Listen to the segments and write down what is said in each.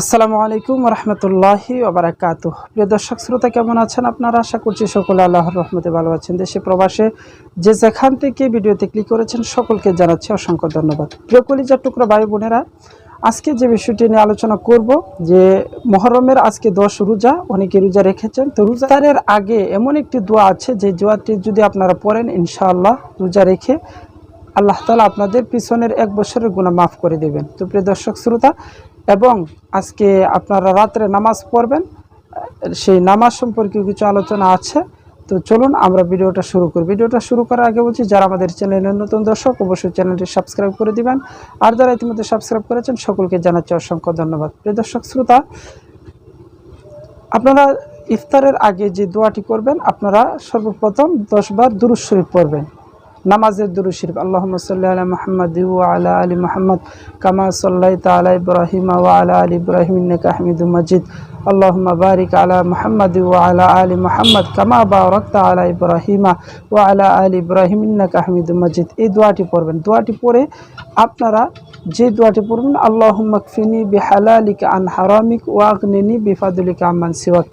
আসসালামু আলাইকুম রহমতুল্লাহি ওবরাকাত প্রিয় দর্শক, শ্রোতা কেমন আছেন? আপনারা আশা করছি সকলে আল্লাহর রহমতে ভালো আছেন। দেশে প্রবাসে যে যেখান থেকে ভিডিওতে ক্লিক করেছেন, সকলকে জানাচ্ছি অসংখ্য ধন্যবাদ। প্রিয় কলিজার টুকরা ভাই বোনেরা, আজকে যে বিষয়টি নিয়ে আলোচনা করব, যে মহরমের আজকে দশ রোজা, অনেকে রোজা রেখেছেন। তো রোজাদারের আগে এমন একটি দোয়া আছে, যে দোয়াটি যদি আপনারা পড়েন, ইনশাআল্লাহ রোজা রেখে আল্লাহ তালা আপনাদের পিছনের এক বছরের গুণা মাফ করে দেবেন। তো প্রিয় দর্শক, শ্রোতা এবং আজকে আপনারা রাত্রে নামাজ পড়বেন, সেই নামাজ সম্পর্কে কিছু আলোচনা আছে। তো চলুন আমরা ভিডিওটা শুরু করি। ভিডিওটা শুরু করার আগে বলছি, যারা আমাদের চ্যানেলের নতুন দর্শক, অবশ্যই চ্যানেলটি সাবস্ক্রাইব করে দিবেন। আর যারা ইতিমধ্যে সাবস্ক্রাইব করেছেন, সকলকে জানাচ্ছি অসংখ্য ধন্যবাদ। প্রিয় দর্শক, শ্রোতা, আপনারা ইফতারের আগে যে দোয়াটি করবেন, আপনারা সর্বপ্রথম দশবার দুরুজ পড়বেন। নামাজের দুরু শরীফ। আল্লাহ সাল্লি আলা মোহাম্মদ আলা আলী মোহাম্মদ কামা সাল্লাই তালা ইব্রাহিম আলা আলী ইব্রাহিম ইন্নাকা হামিদু মজিদ। আল্লাহুম্মা বারিক আলা মোহাম্মদ আলা আলী মোহাম্মদ কামা বারাকতা আলা ইব্রাহিমা ওয়া আলা আলী ইব্রাহিম ইন্নাকা হামিদু মজিদ। এই দোয়াটি পড়বেন। দোয়াটি পড়ে আপনারা যে দোয়াটি পড়বেন, আল্লাহুম্মা কফিনি বিহালালিকা আন হারামিক ওয়াগনিনি বিফাদুলিকা আম্মান সিওয়াক।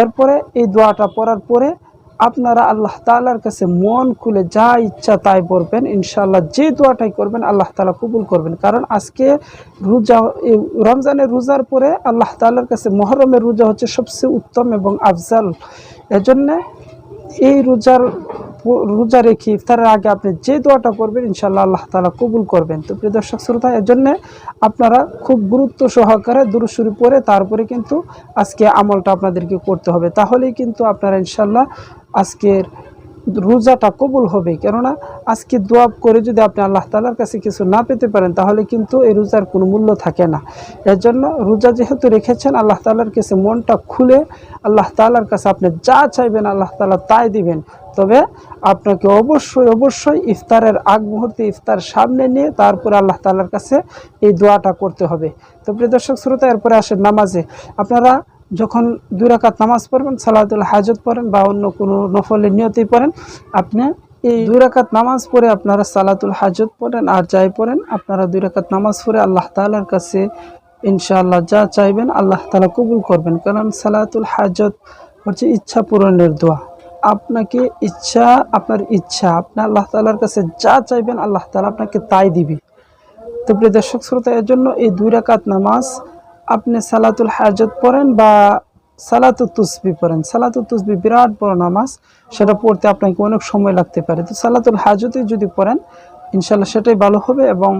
এরপরে এই দোয়াটা পড়ার পরে আপনারা আল্লাহ তালার কাছে মন খুলে যা ইচ্ছা তাই পড়বেন। ইনশাল্লাহ যে দোয়াটাই করবেন, আল্লাহ তালা কবুল করবেন। কারণ আজকে রোজা রমজানের রোজার পরে আল্লাহ তালার কাছে মহরমের রোজা হচ্ছে সবচেয়ে উত্তম এবং আফজাল। এজন্যে এই রোজার রোজা রেখে ইফতারের আগে আপনি যে দোয়াটা করবেন ইনশাল্লাহ আল্লাহ তালা কবুল করবেন। তো প্রিয় দর্শক শ্রোতা এর জন্যে আপনারা খুব গুরুত্ব সহকারে দুরুশুরি পরে তারপরে কিন্তু আজকে আমলটা আপনাদেরকে করতে হবে। তাহলেই কিন্তু আপনারা ইনশাল্লাহ আজকের রোজাটা কবুল হবে। কেননা আজকে দোয়া করে যদি আপনি আল্লাহ তালার কাছে কিছু না পেতে পারেন, তাহলে কিন্তু এই রোজার কোনো মূল্য থাকে না। এর জন্য রোজা যেহেতু রেখেছেন, আল্লাহ তালার কাছে মনটা খুলে আল্লাহ তালার কাছে আপনি যা চাইবেন আল্লাহ তালা তাই দিবেন। তবে আপনাকে অবশ্যই অবশ্যই ইফতারের আগ মুহূর্তে ইফতার সামনে নিয়ে তারপরে আল্লাহ তালার কাছে এই দোয়াটা করতে হবে। তো প্রিয় দর্শক, শ্রোতা, এরপরে আসেন নামাজে। আপনারা যখন দুই রাকাত নামাজ পড়বেন, সালাতুল হাজত পড়েন বা অন্য কোনো নফলের নিয়তেই পড়েন, আপনি এই দুই রাকাত নামাজ পড়ে আপনারা সালাতুল হাজত পড়েন আর যাই পড়েন, আপনারা দুই রাকাত নামাজ পড়ে আল্লাহ তালার কাছে ইনশাআল্লাহ যা চাইবেন আল্লাহ তালা কবুল করবেন। কারণ সালাতুল হাজত হচ্ছে ইচ্ছা পূরণের দোয়া। আপনাকে ইচ্ছা, আপনার ইচ্ছা, আপনি আল্লাহ তালার কাছে যা চাইবেন আল্লাহ তালা আপনাকে তাই দিবে। তো প্রিয় দর্শক, শ্রোতা, এর জন্য এই দুই রাকাত নামাজ আপনি সালাতুল হাজত পড়েন বা সালাতুল তুসবি পড়েন। সালাতুল তুসবি বিরাট বড় নামাজ, সেটা পড়তে আপনাকে অনেক সময় লাগতে পারে। তো সালাতুল হাজতে যদি পড়েন ইনশাল্লাহ সেটাই ভালো হবে এবং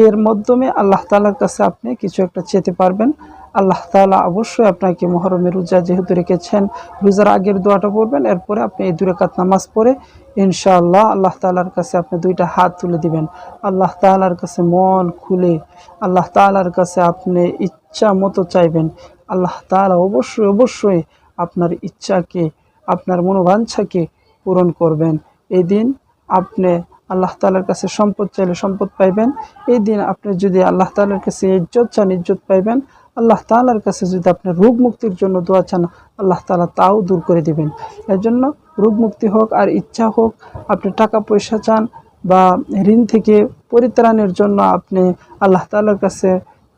এর মাধ্যমে আল্লাহ তালার কাছে আপনি কিছু একটা চেতে পারবেন। আল্লাহ তালা অবশ্যই আপনাকে মহরমের রোজা যেহেতু রেখেছেন, রোজার আগের দোয়াটা পড়বেন, এরপরে আপনি এই দুরাকাত নামাজ পড়ে ইনশাআল্লাহ আল্লাহ তালার কাছে আপনি দুইটা হাত তুলে দিবেন। আল্লাহ তালার কাছে মন খুলে, আল্লাহ তালার কাছে আপনি ইচ্ছা মতো চাইবেন। আল্লাহ তালা অবশ্যই অবশ্যই আপনার ইচ্ছাকে, আপনার মনোবাঞ্ছাকে পূরণ করবেন। এই দিন আপনি আল্লাহ তালার কাছে সম্পদ চাইলে সম্পদ পাইবেন। এই দিন আপনি যদি আল্লাহ তালার কাছে ইজ্জত চান, ইজ্জত পাইবেন আল্লাহ তালার কাছে যদি আপনি রোগ মুক্তির জন্য দোয়া চান, আল্লাহ তালা তাও দূর করে দিবেন। এর জন্য রোগ মুক্তি হোক আর ইচ্ছা হোক, আপনি টাকা পয়সা চান বা ঋণ থেকে পরিত্রাণের জন্য আপনি আল্লাহ তালার কাছে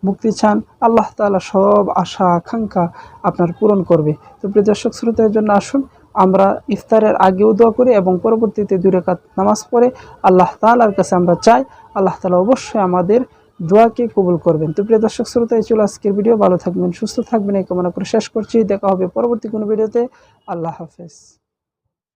মুক্তি চান, আল্লাহ তালা সব আশা, আকাঙ্ক্ষা আপনার পূরণ করবে। তো প্রিয় দর্শক শ্রোতার জন্য আসুন, আমরা ইফতারের আগেও দোয়া করি এবং পরবর্তীতে দুই রেখাত নামাজ পড়ে আল্লাহ তালার কাছে আমরা চাই, আল্লাহ তালা অবশ্যই আমাদের দোয়াকে কবুল করবেন। তো প্রিয় দর্শক শ্রোতা, এই ছিল আজকের ভিডিও। ভালো থাকবেন, সুস্থ থাকবেন। এই কামনা করে শেষ করছি। দেখা হবে পরবর্তী কোনো ভিডিওতে। আল্লাহ হাফেজ।